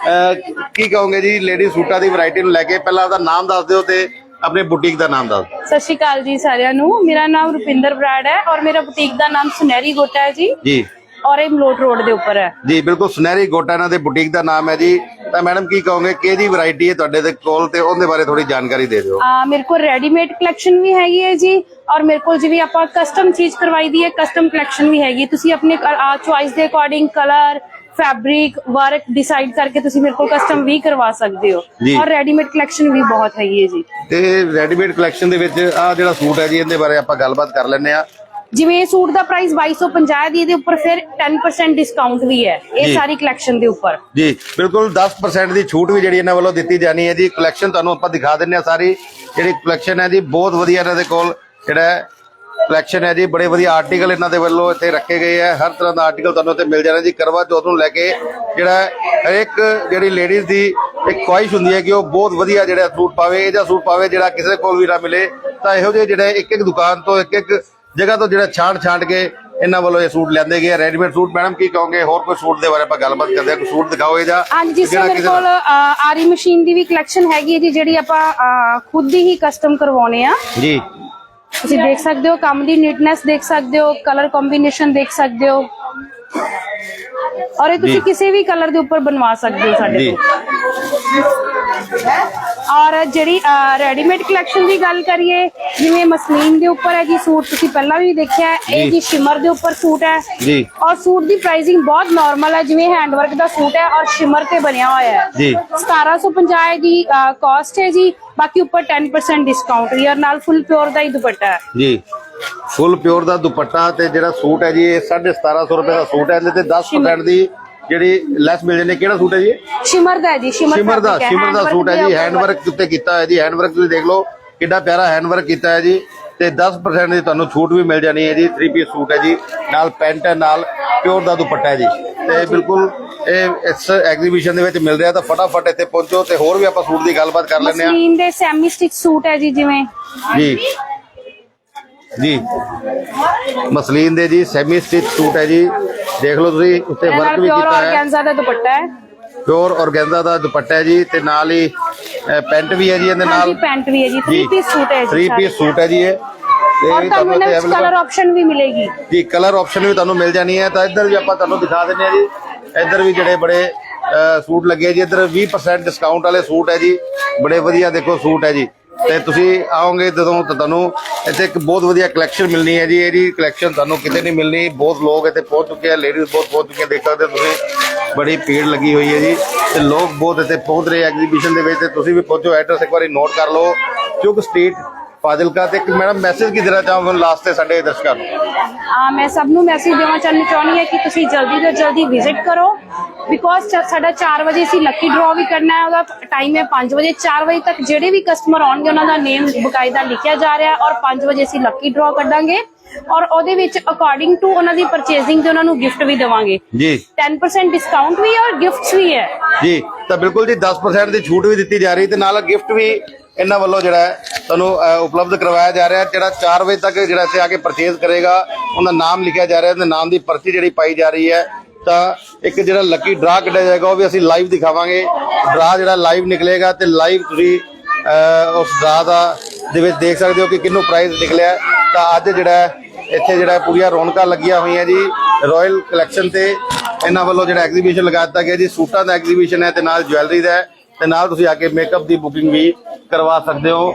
ਅਹ, ਕੀ ਕਹੋਗੇ ਜੀ ਲੇਡੀ ਸੂਟਾਂ ਦੀ ਵੈਰਾਈਟੀ ਨੂੰ ਲੈ ਕੇ, ਪਹਿਲਾਂ ਉਹਦਾ ਨਾਮ ਦੱਸ ਦਿਓ ਤੇ ਆਪਣੇ ਬੁਟੀਕ ਦਾ ਨਾਮ ਦੱਸ ਸਤਿ ਸ਼੍ਰੀ ਅਕਾਲ ਜੀ ਸਾਰਿਆਂ ਨੂੰ। ਮੇਰਾ ਨਾਮ ਰੁਪਿੰਦਰ ਬਰਾੜ ਹੈ ਔਰ ਮੇਰਾ ਬੁਟੀਕ ਦਾ ਨਾਮ ਸੁਨਹਿਰੀ ਗੋਟਾ ਹੈ ਜੀ। ਜੀ। ਔਰ ਇਹ ਮਲੋਟ ਰੋਡ ਦੇ ਉੱਪਰ ਹੈ। ਜੀ ਬਿਲਕੁਲ ਸੁਨਹਿਰੀ ਗੋਟਾ ਇਹਨਾਂ ਦੇ ਬੁਟੀਕ ਦਾ ਨਾਮ ਹੈ ਜੀ। ਤਾਂ ਮੈਡਮ ਕੀ ਕਹੋਗੇ ਕਿਹਦੀ ਵੈਰਾਈਟੀ ਹੈ ਤੁਹਾਡੇ ਦੇ ਕੋਲ ਤੇ ਉਹਦੇ ਬਾਰੇ ਥੋੜੀ ਜਾਣਕਾਰੀ ਦੇ ਦਿਓ। ਆ ਮੇਰੇ ਕੋਲ ਰੈਡੀਮੇਡ ਕਲੈਕਸ਼ਨ ਵੀ ਹੈਗੀ ਹੈ ਜੀ ਔਰ ਮੇਰੇ ਕੋਲ ਜਿਵੇਂ ਆਪਾਂ ਕਸਟਮ ਚੀਜ਼ ਕਰਵਾਈ ਦੀ ਹੈ ਕਸਟਮ ਕਲੈਕਸ਼ਨ ਵੀ ਹੈਗੀ। ਤੁਸੀਂ ਆਪਣੇ ਚੁਆਇਸ ਦੇ according colour fabric work decide ਕਰਕੇ ਤੁਸੀਂ ਮੇਰੇ ਕੋਲ ਕਸਟਮ ਵੀ ਕਰਵਾ ਸਕਦੇ ਹੋ। ਔਰ ਰੈਡੀਮੇਡ ਕਲੈਕਸ਼ਨ ਵੀ ਬਹੁਤ ਹੈਗੀ ਹੈ ਜੀ। ਤੇ ਰੈਡੀਮੇਡ ਕਲੈਕਸ਼ਨ ਦੇ ਵਿੱਚ ਆ ਜਿਹੜਾ ਸੂਟ ਹੈ ਜੀ ਇਹਦੇ ਬਾਰੇ ਆਪਾਂ ਗੱਲਬਾਤ ਕਰ ਲੈਂਦੇ ਆ ਜਿਵੇਂ ਇਹ ਸੂਟ ਦਾ ਪ੍ਰਾਈਸ 2250 ਹੈ ਦੀ ਇਹਦੇ ਉੱਪਰ ਫਿਰ 10% ਡਿਸਕਾਊਂਟ ਵੀ ਹੈ। ਇਹ ਸਾਰੀ ਕਲੈਕਸ਼ਨ ਦੇ ਉੱਪਰ। ਜੀ ਬਿਲਕੁਲ 10% ਦੀ ਛੂਟ ਵੀ ਜਿਹੜੀ ਇਹਨਾਂ ਵੱਲੋਂ ਦਿੱਤੀ ਜਾਣੀ ਹੈ ਜੀ। ਕਲੈਕਸ਼ਨ ਤੁਹਾਨੂੰ ਆਪਾਂ ਦਿਖਾ ਦਿੰਨੇ ਆ ਸਾਰੀ। ਜਿਹੜੀ ਕਲੈਕਸ਼ਨ ਹੈ ਜੀ ਬਹੁਤ ਵਧੀਆ ਇਹਨਾਂ ਦੇ ਕੋਲ ਜਿਹੜਾ ਕਲੈਕਸ਼ਨ ਹੈ ਜੀ ਬੜੇ ਵਧੀਆ ਆਰਟੀਕਲ ਇਹਨਾਂ ਦੇ ਵੱਲੋਂ ਇੱਥੇ ਰੱਖੇ ਗਏ ਹੈ। ਹਰ ਤਰ੍ਹਾਂ ਦਾ ਆਰਟੀਕਲ ਤੁਹਾਨੂੰ ਇੱਥੇ ਮਿਲ ਜਾਣਾ ਜੀ। ਕਰਵਾ ਚੌਥ ਨੂੰ ਲੈ ਕੇ ਜਿਹੜਾ ਹਰੇਕ ਜਿਹੜੀ ਲੇਡੀਜ਼ ਦੀ ਇੱਕ ਖੁਆਇਸ਼ ਹੁੰਦੀ ਹੈ ਕਿ ਉਹ ਬਹੁਤ ਵਧੀਆ ਜਿਹੜਾ ਸੂਟ ਪਾਵੇ ਇਹ ਜਿਹਾ ਸੂਟ ਪਾਵੇ ਜਿਹੜਾ ਕਿਸੇ ਕੋਲ ਵੀ ਨਾ ਮਿਲੇ ਤਾਂ ਇਹੋ ਜਿਹੇ ਜਿਹੜੇ ਇੱਕ ਇੱਕ ਦੁਕਾਨ ਤੋਂ ਇੱਕ ਇੱਕ ਜਗ੍ਹਾ ਤੋਂ ਜਿਹੜਾ ਛਾਂਟ ਛਾਂਟ ਕੇ ਇਹਨਾਂ ਵੱਲੋਂ ਇਹ ਸੂਟ ਲੈਂਦੇ ਗਏ ਰੈਡੀਮੇਡ ਸੂਟ ਮੈਡਮ ਕੀ ਕਹੋਗੇ? ਹੋਰ ਕੋਈ ਸੂਟ ਦੇ ਬਾਰੇ ਆਪਾਂ ਗੱਲਬਾਤ ਕਰਦੇ ਹਾਂ। ਕੋਈ ਸੂਟ ਦਿਖਾਓ ਇਹ ਜਾਂ ਹਾਂਜੀ ਤਰ੍ਹਾਂ ਮੇਰੇ ਕੋਲ ਆਰੀ ਮਸ਼ੀਨ ਦੀ ਵੀ ਕਲੈਕਸ਼ਨ ਹੈਗੀ ਹੈ ਜੀ ਜਿਹੜੀ ਆਪਾਂ ਖੁਦ ਹੀ ਕਸਟਮ ਕਰਵਾਉਨੇ ਆ। ਜੀ। ਤੁਸੀਂ ਦੇਖ ਸਕਦੇ ਹੋ ਕੰਮ ਦੀ ਨੀਟਨੈਸ ਦੇਖ ਸਕਦੇ ਹੋ ਕਲਰ ਕੰਬੀਨੇਸ਼ਨ ਦੇਖ ਸਕਦੇ ਹੋ ਔਰ ਇਹ ਤੁਸੀਂ ਜੀ। ਕਿਸੇ ਵੀ ਕਲਰ ਦੇ ਉੱਪਰ ਬਣਵਾ ਸਕਦੇ ਹੋ ਸਾਡੇ ਜੀ ਤੋਂ ਔਰ ਜਿਹੜੀ ਰੈਡੀਮੇਡ ਕਲੈਕਸ਼ਨ ਦੀ ਗੱਲ ਕਰੀਏ ਜਿਵੇਂ ਮਸਲੀਨ ਦੇ ਉੱਪਰ ਹੈ ਜੀ ਸੂਟ ਤੁਸੀਂ ਪਹਿਲਾਂ ਵੀ ਦੇਖਿਆ ਹੈ ਇਹ ਜੀ। ਸ਼ਿਮਰ ਦੇ ਉੱਪਰ ਸੂਟ ਹੈ। ਜੀ। ਔਰ ਸੂਟ ਦੀ ਪ੍ਰਾਈਸਿੰਗ ਬਹੁਤ ਨਾਰਮਲ ਹੈ ਜਿਵੇਂ ਹੈਂਡਵਰਕ ਦਾ ਸੂਟ ਹੈ ਔਰ ਸ਼ਿਮਰ ਤੇ ਬਣਿਆ ਹੋਇਆ ਹੈ। ਜੀ। 1750 ਦੀ ਕਾਸਟ ਹੈ ਜੀ ਬਾਕੀ ਉੱਪਰ 10% ਡਿਸਕਾਊਂਟ ਹੈ ਔਰ ਨਾਲ ਫੁੱਲ ਪਿਓਰ ਦਾ ਹੀ ਦੁਪੱਟਾ ਹੈ। ਜੀ। ਫੁੱਲ ਪਿਓਰ ਦਾ ਦੁਪੱਟਾ ਤੇ ਜਿਹੜਾ ਸੂਟ ਹੈ ਜੀ ਇਹ 1750 ਰੁਪਏ ਦਾ ਸੂਟ ਹੈ ਇਹਦੇ ਤੇ 10% ਦੀ ਜਿਹੜੀ ਲੈਸ ਮਿਲ ਜਾਂਦੀ। ਕਿਹੜਾ ਸੂਟ ਹੈ ਜੀ? ਸ਼ਿਮਰ ਦਾ ਹੈ ਜੀ ਸ਼ਿਮਰ ਸ਼ਿਮਰ ਦਾ fabric ਹੈ, ਸ਼ਿਮਰ ਦਾ handwork ਸੂਟ ਹੈ ਜੀ ਦੇ ਵਰਕ ਉੱਤੇ ਕੀਤਾ ਹੈ ਜੀ ਹੈਂਡ ਵਰਕ ਤੁਸੀਂ ਦੇਖ ਲਓ ਕਿੱਡਾ ਪਿਆਰਾ ਹੈਂਡ ਵਰਕ ਕੀਤਾ ਹੈ ਜੀ ਤੇ 10% ਦੀ ਤੁਹਾਨੂੰ ਛੂਟ ਵੀ ਮਿਲ ਜਾਣੀ ਹੈ ਜੀ 3 ਪੀਸ ਸੂਟ ਹੈ ਜੀ ਨਾਲ ਪੈਂਟ ਹੈ ਨਾਲ ਪਿਓਰ ਦਾ ਦੁਪੱਟਾ ਹੈ ਜੀ ਤੇ ਬਿਲਕੁਲ ਇਹ ਇਸ ਐਗਜ਼ੀਬਿਸ਼ਨ ਦੇ ਵਿੱਚ ਮਿਲ ਰਿਹਾ ਤਾਂ ਫਟਾਫਟ ਇੱਥੇ ਪਹੁੰਚੋ ਤੇ ਹੋਰ ਵੀ ਆਪਾਂ ਸੂਟ ਦੀ ਗੱਲਬਾਤ ਕਰ ਲੈਂਦੇ ਹਾਂ ਮਸਲੀਨ ਦੇ ਸੈਮੀ ਸਟਿਚ ਸੂਟ ਹੈ ਜੀ ਜਿਵੇਂ ਜੀ ਜੀ। ਮਸਲੀਨ ਦੇ ਜੀ ਸੈਮੀ ਸਟਿਚ ਸੂਟ ਹੈ ਜੀ। ਦੇਖ ਲਓ ਤੁਸੀਂ ਉੱਤੇ ਵਰਕ ਵੀ ਕੀਤਾ ਹੈ। ਆਰਗੈਂਜ਼ਾ ਦਾ ਦੁਪੱਟਾ ਹੈ। ਪਿਓਰ ਔਰਗੈਂਜ਼ਾ ਦਾ ਦੁਪੱਟਾ ਹੈ ਜੀ ਤੇ ਨਾਲ ਹੀ ਪੈਂਟ ਵੀ ਹੈ ਜੀ ਇਹਦੇ ਹਾਂਜੀ ਨਾਲ। ਪੈਂਟ ਵੀ ਹੈ ਜੀ। 3 ਪੀਸ ਸੂਟ ਹੈ ਜੀ 3 ਪੀਸ ਸੂਟ ਹੈ ਜੀ ਇਹ। ਤੇ ਔਰ ਤੁਹਾਨੂੰ ਵਿੱਚ ਕਲਰ ਆਪਸ਼ਨ ਵੀ ਮਿਲੇਗੀ। ਜੀ ਕਲਰ ਆਪਸ਼ਨ ਵੀ ਤੁਹਾਨੂੰ ਮਿਲ ਜਾਣੀ ਹੈ। ਤਾਂ ਇੱਧਰ ਵੀ ਆਪਾਂ ਤੁਹਾਨੂੰ ਦਿਖਾ ਦਿੰਦੇ ਆ ਜੀ। ਇੱਧਰ ਵੀ ਜਿਹੜੇ ਬੜੇ ਸੂਟ ਲੱਗੇ ਜੀ। ਇੱਧਰ 20% ਡਿਸਕਾਊਂਟ ਵਾਲੇ ਸੂਟ ਹੈ ਜੀ। ਬੜੇ ਵਧੀਆ ਦੇਖੋ ਸੂਟ ਹੈ ਜੀ। ਤੇ ਤੁਸੀਂ ਆਓਗੇ ਜਦੋਂ ਤਾਂ ਤੁਹਾਨੂੰ ਇੱਥੇ ਇੱਕ ਬਹੁਤ ਵਧੀਆ ਕਲੈਕਸ਼ਨ ਮਿਲਣੀ ਹੈ ਜੀ। ਇਹਦੀ ਕਲੈਕਸ਼ਨ ਤੁਹਾਨੂੰ ਕਿਤੇ ਨਹੀਂ ਮਿਲਣੀ। ਬਹੁਤ ਲੋਕ ਇੱਥੇ ਪਹੁੰਚ ਚੁੱਕੇ ਆ। ਲੇਡੀਜ਼ ਬਹੁਤ ਪਹੁੰਚ ਚੁੱਕੀਆਂ ਦੇਖ ਸਕਦੇ ਹੋ ਤੁਸੀਂ। ਬੜੀ ਭੀੜ ਲੱਗੀ ਹੋਈ ਹੈ ਜੀ। ਤੇ ਲੋਕ ਬਹੁਤ ਇੱਥੇ ਪਹੁੰਚ ਰਹੇ ਐਗਜ਼ੀਬਿਸ਼ਨ ਦੇ ਵਿੱਚ ਤੇ ਤੁਸੀਂ ਵੀ ਪਹੁੰਚੋ। ਐਡਰੈਸ ਇੱਕ ਵਾਰੀ ਨੋਟ ਕਰ ਲਓ। ਚੁੱਕ ਸਟਰੀਟ ਫਾਜ਼ਿਲਕਾ ਤੇ ਇੱਕ ਮੈਡਮ ਮੈਸੇਜ ਕੀ ਦੇਣਾ ਚਾਹੋਗੇ ਲਾਸਟ ਤੇ ਸਾਡੇ ਦਰਸ਼ਕਾਂ ਨੂੰ? ਆ ਮੈਂ ਸਭ ਨੂੰ ਮੈਸੇਜ ਦੇਣਾ ਚਾਹੁੰਦੀ ਚਾਹੁੰਦੀ ਹਾਂ ਕਿ ਤੁਸੀਂ ਜਲਦੀ ਤੋਂ ਜਲਦੀ ਵਿਜ਼ਿਟ ਕਰੋ ਬਿਕੋਜ਼ ਸਾਡਾ 4 ਵਜੇ ਅਸੀਂ ਲੱਕੀ ਡਰਾਅ ਵੀ ਕਰਨਾ ਹੈ ਉਹਦਾ ਟਾਈਮ ਹੈ 5 ਵਜੇ। 4 ਵਜੇ ਤੱਕ ਜਿਹੜੇ ਵੀ ਕਸਟਮਰ ਆਉਣਗੇ ਉਹਨਾਂ ਦਾ ਨੇਮ ਬਕਾਇਦਾ ਲਿਖਿਆ ਜਾ ਰਿਹਾ ਔਰ 5 ਵਜੇ ਅਸੀਂ ਲੱਕੀ ਡਰਾਅ ਕੱਢਾਂਗੇ ਔਰ ਉਹਦੇ ਵਿੱਚ ਅਕੋਰਡਿੰਗ ਟੂ ਉਹਨਾਂ ਦੀ ਪਰਚੇਸਿੰਗ ਤੇ ਉਹਨਾਂ ਨੂੰ ਗਿਫਟ ਵੀ ਦੇਵਾਂਗੇ। ਜੀ। 10% ਡਿਸਕਾਊਂਟ ਵੀ ਔਰ ਗਿਫਟਸ ਵੀ ਹੈ। ਜੀ ਤਾਂ ਬਿਲਕੁਲ ਜੀ 10% ਦੀ ਛੂਟ ਵੀ ਦਿੱਤੀ ਜਾ ਰਹੀ ਤੇ ਨਾਲ ਗਿਫਟ ਵੀ ਇਹਨਾਂ ਵੱਲੋਂ ਜਿਹੜਾ ਹੈ ਤੁਹਾਨੂੰ ਉਪਲਬਧ ਕਰਵਾਇਆ ਜਾ ਰਿਹਾ ਹੈ। ਜਿਹੜਾ 4 ਵਜੇ ਤੱਕ ਜਿਹੜਾ ਇੱਥੇ ਆ ਕੇ ਪਰਚੇਜ਼ ਕਰੇਗਾ, ਉਹਦਾ ਨਾਮ ਲਿਖਿਆ ਜਾ ਰਿਹਾ ਹੈ ਤੇ ਨਾਮ ਦੀ ਪਰਚੀ ਜਿਹੜੀ ਪਾਈ ਜਾ ਰਹੀ ਹੈ, ਤਾਂ ਇੱਕ ਜਿਹੜਾ ਲੱਕੀ ਡਰਾ ਕੱਢਿਆ ਜਾਏਗਾ, ਉਹ ਵੀ ਅਸੀਂ ਲਾਈਵ ਦਿਖਾਵਾਂਗੇ ਡਰਾ ਜਿਹੜਾ ਲਾਈਵ ਨਿਕਲੇਗਾ ਤੇ ਲਾਈਵ ਤੁਸੀਂ ਉਸ ਡਰਾ ਦਾ ਦੇ ਵਿੱਚ ਦੇਖ ਸਕਦੇ ਹੋ ਕਿ ਕਿੰਨੂੰ ਪ੍ਰਾਈਜ਼ ਨਿਕਲਿਆ ਤਾਂ ਅੱਜ ਜਿਹੜਾ ਇੱਥੇ ਜਿਹੜਾ ਪੂਰੀਆਂ ਰੌਣਕਾਂ ਲੱਗੀਆਂ ਹੋਈਆਂ ਜੀ ਰਾਇਲ ਕਲੈਕਸ਼ਨ ਤੇ ਇਹਨਾਂ ਵੱਲੋਂ ਜਿਹੜਾ ਐਗਜ਼ੀਬਿਸ਼ਨ ਲਗਾ ਦਿੱਤਾ ਗਿਆ ਜੀ, ਸੂਟਾਂ ਦਾ ਐਗਜ਼ੀਬਿਸ਼ਨ ਹੈ ਤੇ ਨਾਲ ਜੁਐਲਰੀ ਦਾ ਹੈ, ਤੇ ਨਾਲ ਤੁਸੀਂ ਆ ਕੇ ਮੇਕਅਪ ਦੀ ਬੁਕਿੰਗ ਵੀ ਕਰਵਾ ਸਕਦੇ ਹੋ।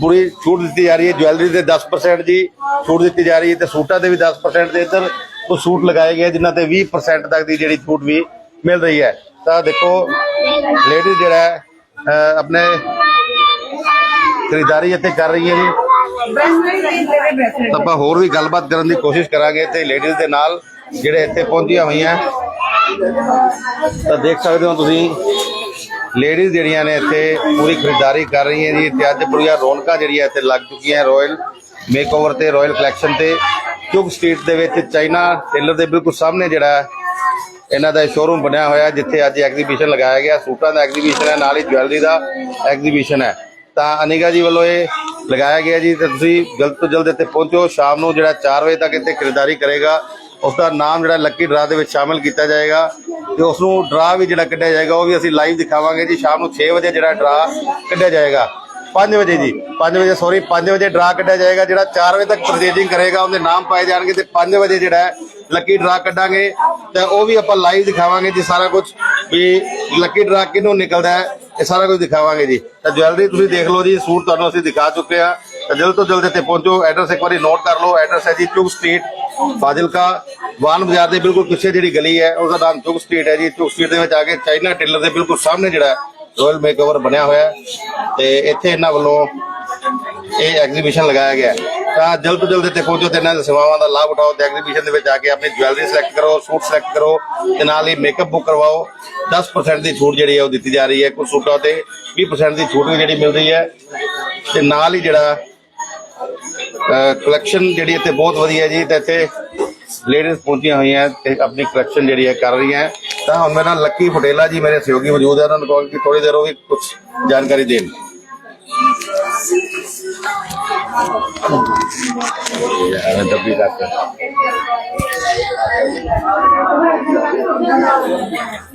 ਬੁਰੀ ਛੂਟ ਦਿੱਤੀ ਜਾ ਰਹੀ ਹੈ। ਜਵੈਲਰੀ ਦੇ 10% ਜੀ ਛੂਟ ਦਿੱਤੀ ਜਾ ਰਹੀ ਹੈ ਤੇ ਸੂਟਾਂ ਦੇ ਵੀ 10% ਦੇ ਇੱਧਰ ਉਹ ਸੂਟ ਲਗਾਏ ਗਏ, ਜਿਨ੍ਹਾਂ ਤੇ 20% ਤੱਕ ਦੀ ਜਿਹੜੀ ਛੂਟ ਵੀ ਮਿਲ ਰਹੀ ਹੈ। ਤਾਂ ਦੇਖੋ ਲੇਡੀਜ਼ ਜਿਹੜਾ ਆਪਣੇ ਖਰੀਦਦਾਰੀ ਇੱਥੇ ਕਰ ਰਹੀ ਹੈ ਜੀ। ਆਪਾਂ ਹੋਰ ਵੀ ਗੱਲਬਾਤ ਕਰਨ ਦੀ ਕੋਸ਼ਿਸ਼ ਕਰਾਂਗੇ ਤੇ ਲੇਡੀਜ਼ ਦੇ ਨਾਲ, ਜਿਹੜੇ ਇੱਥੇ ਪਹੁੰਚੀਆਂ ਹੋਈਆਂ। ਤਾਂ ਦੇਖ ਸਕਦੇ ਹੋ ਤੁਸੀਂ ਲੇਡੀਜ਼ ਜਿਹੜੀਆਂ ਨੇ ਇੱਥੇ ਪੂਰੀ ਖਰੀਦਦਾਰੀ ਕਰ ਰਹੀਆਂ ਜੀ ਤੇ ਅੱਜ ਪੂਰੀਆਂ ਰੌਣਕਾਂ ਜਿਹੜੀਆਂ ਇੱਥੇ ਲੱਗ ਚੁੱਕੀਆਂ ਰਾਇਲ ਮੇਕਓਵਰ ਤੇ ਰਾਇਲ ਕਲੈਕਸ਼ਨ ਤੇ। ਚੁਗ ਸਟਰੀਟ ਦੇ ਵਿੱਚ ਚਾਈਨਾ ਟੇਲਰ ਦੇ ਬਿਲਕੁਲ ਸਾਹਮਣੇ ਜਿਹੜਾ ਇਹਨਾਂ ਦਾ ਸ਼ੋਰੂਮ ਬਣਿਆ ਹੋਇਆ ਜਿੱਥੇ ਅੱਜ ਐਗਜ਼ੀਬਿਸ਼ਨ ਲਗਾਇਆ ਗਿਆ। ਸੂਟਾਂ ਦਾ ਐਗਜ਼ੀਬਿਸ਼ਨ ਹੈ, ਨਾਲ ਹੀ ਜਵੈਲਰੀ ਦਾ ਐਗਜ਼ੀਬਿਸ਼ਨ ਹੈ। ਤਾਂ ਅਨਿਕਾ ਜੀ ਵੱਲੋਂ ਇਹ ਲਗਾਇਆ ਗਿਆ ਜੀ ਤੇ ਤੁਸੀਂ ਜਲਦ ਤੋਂ ਜਲਦ ਇੱਥੇ ਪਹੁੰਚੋ। ਸ਼ਾਮ ਨੂੰ ਜਿਹੜਾ 4 ਵਜੇ ਤੱਕ ਇੱਥੇ ਖਰੀਦਦਾਰੀ ਕਰੇਗਾ। ਉਸ ਦਾ ਨਾਮ ਜਿਹੜਾ ਲੱਕੀ ਡਰਾ ਦੇ ਵਿੱਚ ਸ਼ਾਮਿਲ ਕੀਤਾ ਜਾਏਗਾ ਤੇ ਉਸ ਨੂੰ ਡਰਾ ਵੀ ਜਿਹੜਾ ਕੱਢਿਆ ਜਾਏਗਾ, ਉਹ ਵੀ ਅਸੀਂ ਲਾਈਵ ਦਿਖਾਵਾਂਗੇ ਜੀ, ਸ਼ਾਮ ਨੂੰ 6 ਵਜੇ ਜਿਹੜਾ ਡਰਾ ਕੱਢਿਆ ਜਾਏਗਾ। 5 ਵਜੇ ਜੀ 5 ਵਜੇ ਸੌਰੀ 5 ਵਜੇ ਡਰਾ ਕੱਢਿਆ ਜਾਏਗਾ, ਜਿਹੜਾ 4 ਵਜੇ ਤੱਕ ਪਰਚੇਜਿੰਗ ਕਰੇਗਾ, ਉਹਦੇ ਨਾਮ ਪਾਏ ਜਾਣਗੇ ਤੇ 5 ਵਜੇ ਜਿਹੜਾ ਲੱਕੀ ਡਰਾ ਕੱਢਾਂਗੇ। ਤੇ ਉਹ ਵੀ ਆਪਾਂ ਲਾਈਵ ਦਿਖਾਵਾਂਗੇ ਜੀ ਸਾਰਾ ਕੁਝ, ਵੀ ਲੱਕੀ ਡਰਾ ਕਿਹਨੂੰ ਨਿਕਲਦਾ ਹੈ, ਇਹ ਸਾਰਾ ਕੁਝ ਦਿਖਾਵਾਂਗੇ ਜੀ। ਤਾਂ ਜਵੈਲਰੀ ਤੁਸੀਂ ਦੇਖ ਲਓ ਜੀ, ਸੂਟ ਤੁਹਾਨੂੰ ਅਸੀਂ ਦਿਖਾ ਚੁੱਕੇ ਆ ਤਾਂ ਜਲਦ ਤੋਂ ਜਲਦ ਇੱਥੇ ਪਹੁੰਚੋ। ਐਡਰੈਸ ਇੱਕ ਵਾਰੀ ਨੋਟ ਕਰ ਲਓ। ਐਡਰੈਸ ਹੈ ਜੀ ਚੁਗ ਸਟਰੀਟ, ਫਾਜ਼ਿਲਕਾ ਵਾਨ ਬਾਜ਼ਾਰ ਦੇ ਬਿਲਕੁਲ ਪਿੱਛੇ ਜਿਹੜੀ ਗਲੀ ਹੈ, ਉਹਦਾ ਨਾਮ ਚੁਗ ਸਟਰੀਟ ਹੈ ਜੀ। ਚੁਗ ਸਟਰੀਟ ਦੇ ਵਿੱਚ ਆ ਕੇ ਚਾਈਨਾ ਟੇਲਰ ਦੇ ਬਿਲਕੁਲ ਸਾਹਮਣੇ ਜਿਹੜਾ ਰਾਇਲ ਮੇਕਓਵਰ ਬਣਿਆ ਹੋਇਆ ਹੈ। ਤੇ ਇੱਥੇ ਇਹਨਾਂ ਵੱਲੋਂ ਇਹ ਐਗਜ਼ੀਬਿਸ਼ਨ ਲਗਾਇਆ ਗਿਆ ਤਾਂ ਜਲਦ ਤੋਂ ਜਲਦ ਇੱਥੇ ਪਹੁੰਚੋ ਤੇ ਇਹਨਾਂ ਦੀ ਸੇਵਾਵਾਂ ਦਾ ਲਾਭ ਉਠਾਓ ਤੇ ਐਗਜ਼ੀਬਿਸ਼ਨ ਦੇ ਵਿੱਚ ਆ ਕੇ ਆਪਣੀ ਜਵੈਲਰੀ ਸਿਲੈਕਟ ਕਰੋ ਸੂਟ ਸਿਲੈਕਟ ਕਰੋ ਤੇ ਨਾਲ ਹੀ ਮੇਕਅਪ ਬੁੱਕ ਕਰਵਾਓ। 10% ਦੀ ਛੂਟ ਜਿਹੜੀ ਹੈ ਉਹ ਦਿੱਤੀ ਜਾ ਰਹੀ ਹੈ। ਕੁਝ ਸੂਟਾਂ ਤੇ 20% ਦੀ ਛੂਟ ਵੀ ਜਿਹੜੀ ਮਿਲ ਰਹੀ ਹੈ। ਤੇ ਨਾਲ ਹੀ ਜਿਹੜਾ ਕਲੈਕਸ਼ਨ ਜਿਹੜੀ ਇੱਥੇ ਬਹੁਤ ਵਧੀਆ ਜੀ, ਤੇ ਇੱਥੇ ਲੇਡੀਜ਼ ਪਹੁੰਚੀਆਂ ਹੋਈਆਂ, ਤੇ ਆਪਣੀ ਕਲੈਕਸ਼ਨ ਜਿਹੜੀ ਹੈ ਕਰ ਰਹੀਆਂ। ਤਾਂ ਹੁਣ ਮੇਰੇ ਨਾਲ ਲੱਕੀ ਪਟੇਲਾ ਜੀ, ਮੇਰੇ ਸਹਿਯੋਗੀ ਮੌਜੂਦ ਹੈ, ਉਹਨਾਂ ਨੂੰ ਕਹਾਂਗਾ ਕਿ ਥੋੜੀ ਦੇਰ ਉਹ ਵੀ ਕੁਝ ਜਾਣਕਾਰੀ ਦੇਣ। ਯਾਰ ਡੱਬੀ ਤੱਕ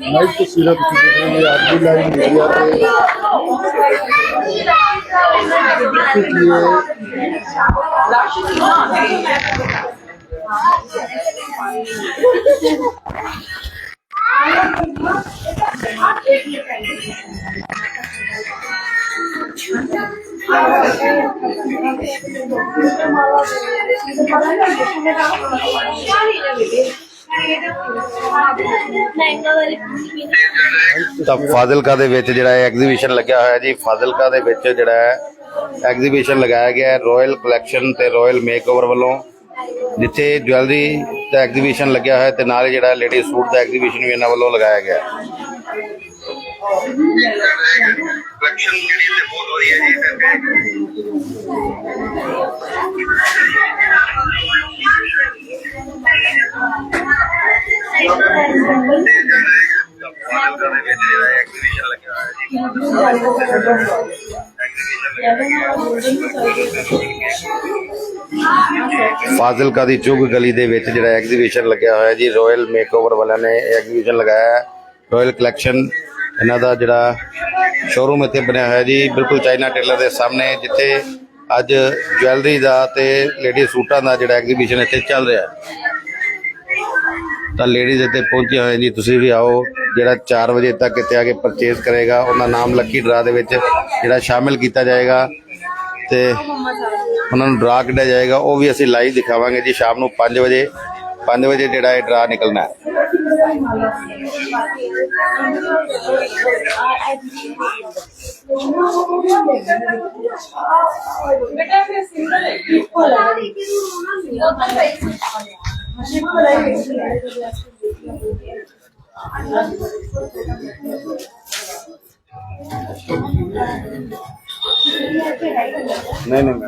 ਲਾਈਵ ਤਸਵੀਰਾਂ ਤੁਸੀਂ ਦੇਖ ਰਹੇ ਹੋ ਅੱਜ ਦੀ ਲਾਈਵ ਮੀਡੀਆ ਤੇ ਤਾਂ ਫਾਜ਼ਿਲਕਾ ਦੇ ਵਿੱਚ ਜਿਹੜਾ ਐਗਜ਼ੀਬਿਸ਼ਨ ਲੱਗਿਆ ਹੋਇਆ ਜੀ, ਫਾਜ਼ਿਲਕਾ ਦੇ ਵਿੱਚ ਜਿਹੜਾ ਐਗਜ਼ੀਬਿਸ਼ਨ ਲਗਾਇਆ ਗਿਆ ਹੈ ਰਾਇਲ ਕਲੈਕਸ਼ਨ ਤੇ ਰਾਇਲ ਮੇਕਓਵਰ ਵੱਲੋਂ, ਜਿੱਥੇ ਜਵੈਲਰੀ ਦਾ ਐਗਜ਼ੀਬਿਸ਼ਨ ਲੱਗਿਆ ਹੋਇਆ ਤੇ ਨਾਲ ਹੀ ਜਿਹੜਾ ਲੇਡੀ ਸੂਟ ਦਾ ਐਗਜ਼ੀਬਿਸ਼ਨ ਵੀ ਇਹਨਾਂ ਵੱਲੋਂ ਲਗਾਇਆ ਗਿਆ ਕਲੈਕਸ਼ਨ ਜਿਹੜੀ ਤੇ ਬਹੁਤ ਵਧੀਆ ਜੀ ਫਾਜ਼ਿਲਕਾ ਦੇ ਵਿੱਚ ਜਿਹੜਾ ਐਗਜ਼ੀਬਿਸ਼ਨ ਲੱਗਿਆ ਹੋਇਆ ਜੀ ਫਾਜ਼ਿਲਕਾ ਦੀ ਚੁਗ ਗਲੀ ਦੇ ਵਿੱਚ ਜਿਹੜਾ ਐਗਜ਼ੀਬਿਸ਼ਨ ਲੱਗਿਆ ਹੋਇਆ ਜੀ ਰਾਇਲ ਮੇਕਓਵਰ ਵਾਲਿਆਂ ਨੇ ਐਗਜ਼ੀਬਿਸ਼ਨ ਲਗਾਇਆ ਰਾਇਲ ਕਲੈਕਸ਼ਨ ਇਹਨਾਂ ਦਾ ਜਿਹੜਾ ਸ਼ੋਰੂਮ ਇੱਥੇ ਬਣਿਆ ਹੋਇਆ ਜੀ, ਬਿਲਕੁਲ ਚਾਈਨਾ ਟੇਲਰ ਦੇ ਸਾਹਮਣੇ, ਜਿੱਥੇ ਅੱਜ ਜਵੈਲਰੀ ਦਾ ਤੇ ਲੇਡੀ ਸੂਟਾਂ ਦਾ ਜਿਹੜਾ ਐਗਜ਼ੀਬਿਸ਼ਨ ਇੱਥੇ ਚੱਲ ਰਿਹਾ ਹੈ। ਤਾਂ ਲੇਡੀਜ਼ ਇੱਥੇ ਪਹੁੰਚੇ ਹੋਏ ਜੀ। ਤੁਸੀਂ ਵੀ ਆਓ, ਜਿਹੜਾ 4 ਵਜੇ ਤੱਕ ਇੱਥੇ ਆ ਕੇ ਪਰਚੇਸ ਕਰੇਗਾ ਉਹਦਾ ਨਾਮ ਲੱਕੀ ਡਰਾ ਦੇ ਵਿੱਚ ਜਿਹੜਾ ਸ਼ਾਮਿਲ ਕੀਤਾ ਜਾਏਗਾ। ਤੇ ਉਹਨਾਂ ਨੂੰ ਡਰਾ ਕੱਢਿਆ ਜਾਏਗਾ। ਉਹ ਵੀ ਅਸੀਂ ਲਾਈਵ ਦਿਖਾਵਾਂਗੇ ਜੀ ਸ਼ਾਮ ਨੂੰ 5 ਵਜੇ। 5 ਵਜੇ ਜਿਹੜਾ ਇਹ ਡਰਾ ਨਿਕਲਣਾ ਹੈ। ਨਹੀਂ ਨਹੀਂ ਮੈਡਮ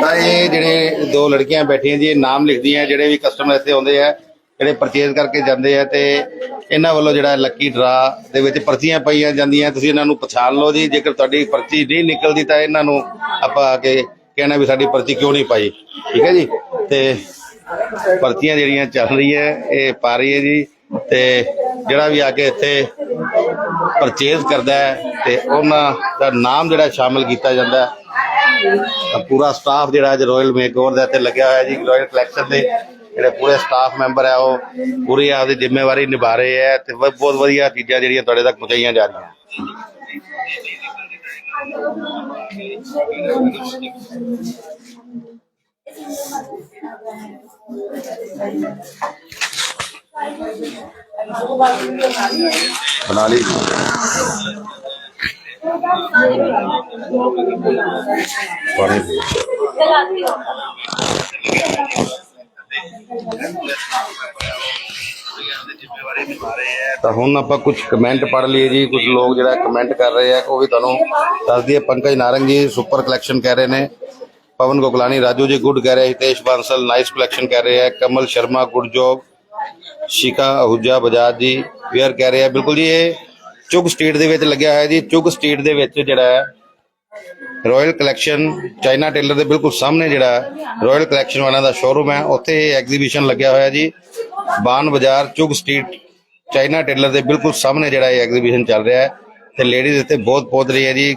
ਤਾਂ ਇਹ ਜਿਹੜੇ ਦੋ ਲੜਕੀਆਂ ਬੈਠੀਆਂ ਜੀ ਇਹ ਨਾਮ ਲਿਖਦੀਆਂ, ਜਿਹੜੇ ਵੀ ਕਸਟਮਰ ਇੱਥੇ ਆਉਂਦੇ ਆ ਜਿਹੜੇ ਪਰਚੇਜ਼ ਕਰਕੇ ਜਾਂਦੇ ਆ ਤੇ ਇਹਨਾਂ ਵੱਲੋਂ ਜਿਹੜਾ ਲੱਕੀ ਡਰਾ ਦੇ ਵਿੱਚ ਪਰਚੀਆਂ ਪਈਆਂ ਜਾਂਦੀਆਂ। ਤੁਸੀਂ ਇਹਨਾਂ ਨੂੰ ਪਛਾਣ ਲਓ ਜੀ। ਜੇਕਰ ਤੁਹਾਡੀ ਪਰਚੀ ਨਹੀਂ ਨਿਕਲਦੀ ਤਾਂ ਇਹਨਾਂ ਨੂੰ ਆਪਾਂ ਆ ਕੇ ਕਹਿਣਾ ਵੀ ਸਾਡੀ ਪਰਚੀ ਕਿਉਂ ਨਹੀਂ ਪਾਈ। ਠੀਕ ਹੈ ਜੀ? ਤੇ ਪਰਚੀਆਂ ਜਿਹੜੀਆਂ ਚੱਲ ਰਹੀਆਂ, ਇਹ ਪਾ ਰਹੀ ਹੈ ਜੀ। ਤੇ ਜਿਹੜਾ ਵੀ ਆ ਕੇ ਇੱਥੇ ਪਰਚੇਜ਼ ਕਰਦਾ ਹੈ ਤੇ ਉਹਨਾਂ ਦਾ ਨਾਮ ਜਿਹੜਾ ਸ਼ਾਮਿਲ ਕੀਤਾ ਜਾਂਦਾ ਹੈ। ਪੂਰਾ ਸਟਾਫ ਜਿਹੜਾ ਅੱਜ ਰਾਇਲ ਮੇਕਓਵਰ ਦਾ ਇੱਥੇ ਲੱਗਿਆ ਹੋਇਆ ਜੀ। ਰਾਇਲ ਕਲੈਕਸ਼ਨ ਦੇ ਜਿਹੜੇ ਪੂਰੇ ਸਟਾਫ ਮੈਂਬਰ ਹੈ ਉਹ ਪੂਰੀ ਆਪਦੀ ਜ਼ਿੰਮੇਵਾਰੀ ਨਿਭਾ ਰਹੇ ਹੈ ਤੇ ਬਹੁਤ ਬਹੁਤ ਵਧੀਆ ਚੀਜ਼ਾਂ ਜਿਹੜੀਆਂ ਤੁਹਾਡੇ ਤੱਕ ਪਹੁੰਚਾਈਆਂ ਜਾ ਰਹੀਆਂ ਬਣਾ ਲਈ ਪਾਣੀ ਪੀ। ਤਾਂ ਹੁਣ ਆਪਾਂ ਕੁਝ ਕਮੈਂਟ ਪੜ੍ਹ ਲਈਏ ਜੀ ਕੁਝ ਲੋਕ ਜਿਹੜਾ ਕਮੈਂਟ ਕਰ ਰਹੇ ਆ, ਉਹ ਵੀ ਤੁਹਾਨੂੰ ਦੱਸ ਦਈਏ। ਪੰਕਜ ਨਾਰੰਗ ਜੀ ਸੁਪਰ ਕਲੈਕਸ਼ਨ ਕਹਿ ਰਹੇ ਨੇ। ਪਵਨ ਗੋਗਲਾਨੀ ਰਾਜੂ ਜੀ ਗੁੱਡ ਕਹਿ ਰਹੇ, ਹਿਤੇਸ਼ ਬਾਂਸਲ ਨਾਈਸ ਕਲੈਕਸ਼ਨ ਕਹਿ ਰਹੇ ਆ Kamal Sharma good job Shikha Ahuja Bajaj ji, wear ਕਹਿ ਰਹੇ। ਆ ਬਿਲਕੁਲ ਜੀ, ਇਹ ਚੁਗ ਸਟਰੀਟ ਦੇ ਵਿੱਚ ਲੱਗਿਆ ਹੋਇਆ ਜੀ, ਚੁਗ ਸਟਰੀਟ ਦੇ ਵਿੱਚ ਜਿਹੜਾ ਹੈ ਰਾਇਲ ਕਲੈਕਸ਼ਨ ਚਾਈਨਾ ਟੇਲਰ ਦੇ ਬਿਲਕੁਲ ਸਾਹਮਣੇ ਜਿਹੜਾ ਰਾਇਲ ਕਲੈਕਸ਼ਨ ਵਾਲਿਆਂ ਦਾ ਸ਼ੋਰੂਮ ਹੈ ਉੱਥੇ ਇਹ ਐਗਜ਼ੀਬਿਸ਼ਨ ਲੱਗਿਆ ਹੋਇਆ ਜੀ। ਬਾਨ ਬਾਜ਼ਾਰ ਚੁਗ ਸਟਰੀਟ ਚਾਈਨਾ ਟੇਲਰ ਦੇ ਬਿਲਕੁਲ ਸਾਹਮਣੇ ਜਿਹੜਾ ਇਹ ਐਗਜ਼ੀਬਿਸ਼ਨ ਚੱਲ ਰਿਹਾ ਹੈ। ਤੇ ਲੇਡੀਜ਼ ਇੱਥੇ ਬਹੁਤ ਪਹੁੰਚ ਰਹੀ ਹੈ ਜੀ।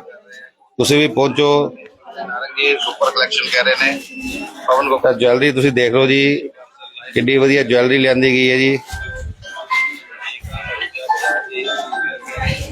ਤੁਸੀਂ ਵੀ ਪਹੁੰਚੋ। ਜੀ ਸੁਪਰ ਕਲੈਕਸ਼ਨ ਕਹਿ ਰਹੇ ਨੇ। ਪਵਨ ਗੁਪਤਾ। ਜਵੈਲਰੀ ਤੁਸੀਂ ਦੇਖ ਲਓ ਜੀ। ਕਿੰਨੀ ਵਧੀਆ ਜਵੈਲਰੀ ਲਿਆਂਦੀ ਗਈ ਹੈ ਜੀ।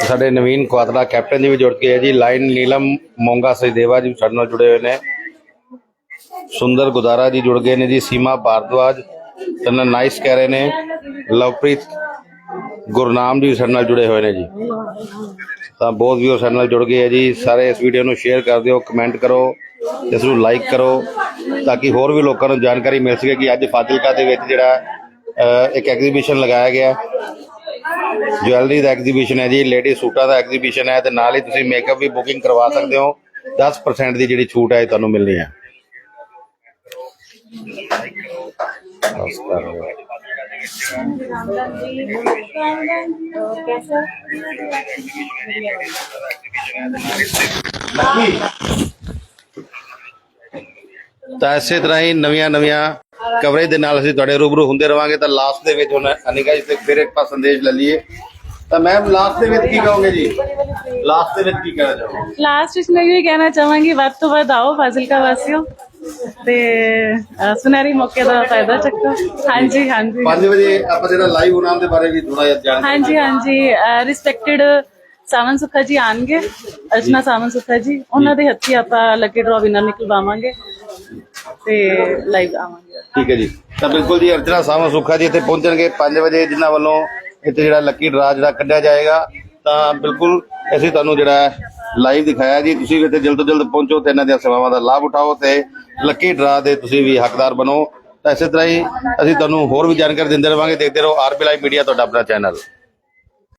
ਸਾਡੇ ਨਵੀਨ ਕੁਆਤਰਾ ਕੈਪਟਨ ਜੀ ਵੀ ਜੁੜ ਕੇ ਹੈ ਜੀ। ਲਾਈਨ ਨੀਲਮ ਮੋਂਗਾ ਸਜਦੇਵਾ ਜੀ ਸਾਡੇ ਨਾਲ ਜੁੜੇ ਹੋਏ ਨੇ। ਸੁੰਦਰ ਗੁਦਾਰਾ ਜੀ ਜੁੜ ਗਏ ਨੇ ਜੀ। ਸੀਮਾ ਭਾਰਦਵਾਜ ਤਨ ਨਾਈਸ ਕਹਿ ਰਹੇ ਨੇ। ਲਵਪ੍ਰੀਤ ਗੁਰਨਾਮ ਜੀ ਸਾਡੇ ਨਾਲ ਜੁੜੇ ਹੋਏ ਨੇ ਜੀ। ਤਾਂ ਬਹੁਤ ਵੀਰ ਸਾਡੇ ਨਾਲ ਜੁੜ ਗਏ ਹੈ ਜੀ। ਸਾਰੇ ਇਸ ਵੀਡੀਓ ਨੂੰ ਸ਼ੇਅਰ ਕਰ ਦਿਓ, ਕਮੈਂਟ ਕਰੋ, ਇਸ ਨੂੰ ਲਾਈਕ ਕਰੋ, ਤਾਂ ਕਿ ਹੋਰ ਵੀ ਲੋਕਾਂ ਨੂੰ ਜਾਣਕਾਰੀ ਮਿਲ ਸਕੇ ਕਿ ਅੱਜ ਫਾਜ਼ਿਲਕਾ ਦੇ ਵਿੱਚ ਜਿਹੜਾ ਇੱਕ ਐਗਜ਼ੀਬਿਸ਼ਨ ਲਗਾਇਆ ਗਿਆ। ਜਵੈਲਰੀ ਦਾ ਐਗਜ਼ੀਬਿਸ਼ਨ ਹੈ ਜੀ, ਲੇਡੀ ਸੂਟਾਂ ਦਾ ਐਗਜ਼ੀਬਿਸ਼ਨ ਹੈ ਤੇ ਨਾਲ ਹੀ ਤੁਸੀਂ ਮੇਕਅਪ ਵੀ ਬੁਕਿੰਗ ਕਰਵਾ ਸਕਦੇ ਹੋ। 10% ਦੀ ਜਿਹੜੀ ਛੂਟ ਹੈ ਇਹ ਤੁਹਾਨੂੰ ਮਿਲਣੀ ਹੈ। ਤਾਂ ਇਸੇ ਤਰ੍ਹਾਂ ਹੀ ਨਵੀਆਂ ਨਵੀਆਂ ਕਵਰੇਜ ਦੇ ਨਾਲ ਅਸੀਂ ਤੁਹਾਡੇ ਰੂਬਰੂ ਹੁੰਦੇ ਰਵਾਂਗੇ ਤਾਂ ਲਾਸਟ ਦੇ ਵਿੱਚ ਹੁਣ ਅਨਿਕਾ ਜੀ ਤੇ ਫਿਰ ਇੱਕ ਪਾ ਸੰਦੇਸ਼ ਲੈ ਲਈਏ। ਤਾਂ ਮੈਮ ਲਾਸਟ ਦੇ ਵਿੱਚ ਕੀ ਕਹੋਗੇ ਜੀ? ਲਾਸਟ ਦੇ ਵਿੱਚ ਕੀ ਕਹਿਣਾ ਚਾਹੋਗੇ? ਲਾਸਟ ਵਿੱਚ ਮੈਂ ਇਹ ਕਹਿਣਾ ਚਾਹਾਂਗੀ ਵੱਧ ਤੋਂ ਵੱਧ ਆਓ ਫਾਜ਼ਿਲਕਾ ਵਾਸੀਓ। ਤੇ ਸੁਨਹਿਰੀ ਮੌਕੇ ਦਾ ਫਾਇਦਾ ਚੱਕੋ। ਹਾਂਜੀ ਹਾਂਜੀ। 5 ਵਜੇ ਆਪਾਂ ਜਿਹੜਾ ਲਾਈਵ ਹੋਣਾ ਦੇ ਬਾਰੇ ਵੀ ਥੋੜਾ ਜਿਹਾ ਜਾਣ ਹਾਂਜੀ ਹਾਂਜੀ। ਰਿਸਪੈਕਟਡ ਸਾਵਨ ਸੁਖਾ ਜੀ ਆਣਗੇ ਅਰਚਨਾ ਸਾਵਨ ਸੁਖਾ ਜੀ। ਉਹਨਾਂ ਦੇ ਹੱਥੀ ਆਪਾਂ ਲੱਕੀ ਡਰਾ ਵਿਨਰ ਨਿਕਲਵਾਵਾਂਗੇ। ਤੇ ਲਾਈਵ ਆਵਾਂਗੇ। ਠੀਕ ਹੈ ਜੀ। ਤਾਂ ਬਿਲਕੁਲ ਜੀ, ਅਰਚਨਾ ਸਾਮਾ ਸੁੱਖਾ ਜੀ, ਇੱਥੇ ਪਹੁੰਚਣਗੇ 5 ਵਜੇ, ਜਿਨ੍ਹਾਂ ਵੱਲੋਂ ਇੱਥੇ ਜਿਹੜਾ ਲੱਕੀ ਡਰਾ ਜਿਹੜਾ ਕੱਢਿਆ ਜਾਏਗਾ। ਤਾਂ ਬਿਲਕੁਲ ਅਸੀਂ ਤੁਹਾਨੂੰ ਜਿਹੜਾ ਲਾਈਵ ਦਿਖਾਇਆ ਜੀ। ਤੁਸੀਂ ਇੱਥੇ ਜਲਦ ਤੋਂ ਜਲਦ ਪਹੁੰਚੋ ਤੇ ਇਹਨਾਂ ਦੀਆਂ ਸੇਵਾਵਾਂ ਦਾ ਲਾਭ ਉਠਾਓ ਤੇ ਲੱਕੀ ਡਰਾ ਦੇ ਤੁਸੀਂ ਵੀ ਹੱਕਦਾਰ ਬਣੋ। ਤਾਂ ਇਸੇ ਤਰ੍ਹਾਂ ਹੀ ਅਸੀਂ ਤੁਹਾਨੂੰ ਹੋਰ ਵੀ ਜਾਣਕਾਰੀ ਦਿੰਦੇ ਰਵਾਂਗੇ। ਦੇਖਦੇ ਰਹੋ ਆਰਬੀ ਲਾਈਵ ਮੀਡੀਆ, ਤੁਹਾਡਾ ਆਪਣਾ ਚੈਨਲ।